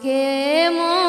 que hemos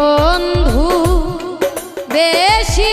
বন্ধু বেশি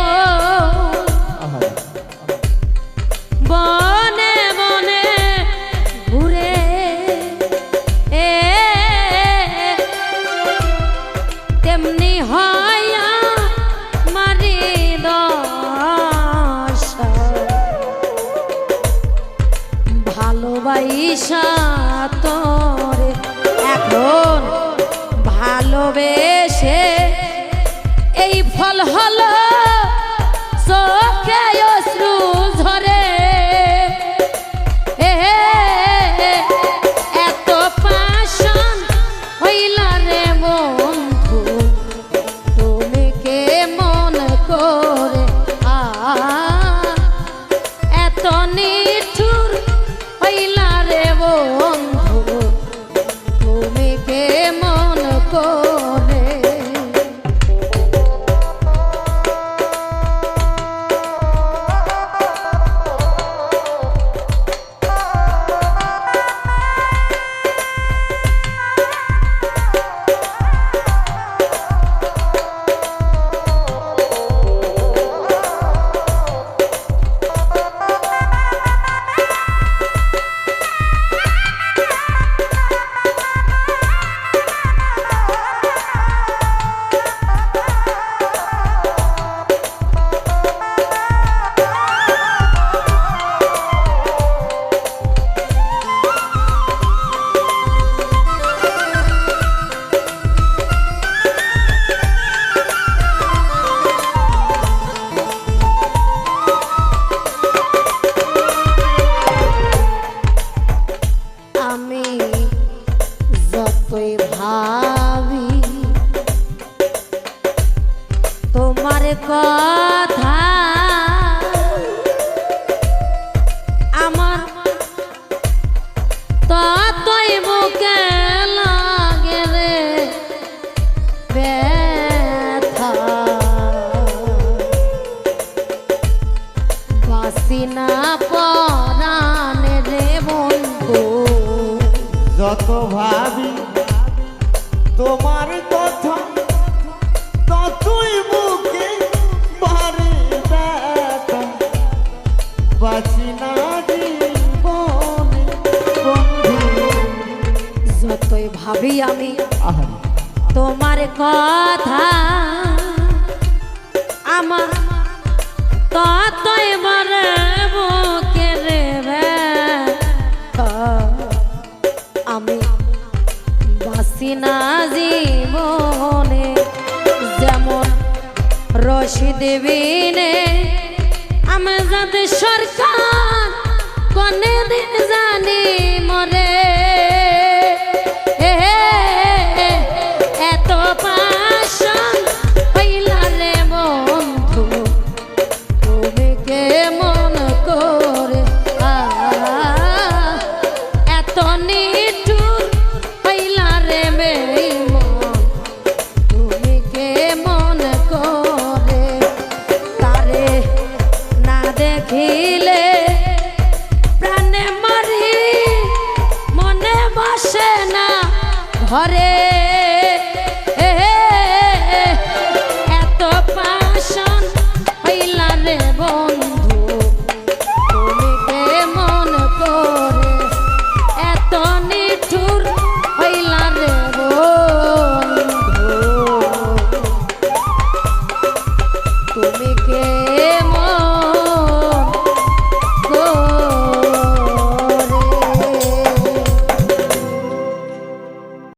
দিশা তোরে। এখন ভালোবেসে এই ফল হলো আমি যতই ভাবি তোমার কথা আমার ততই বুকে লাগে রে। আমি তোমার কথা আমার ততই বরে বুকে রে আমি বাসি না জীবনে যেমন রশিদ বিনে আমি যাতে সরকার কোনে দিন জানি মরে দেখিলে প্রাণে মারি মনে বসে না। ঘরে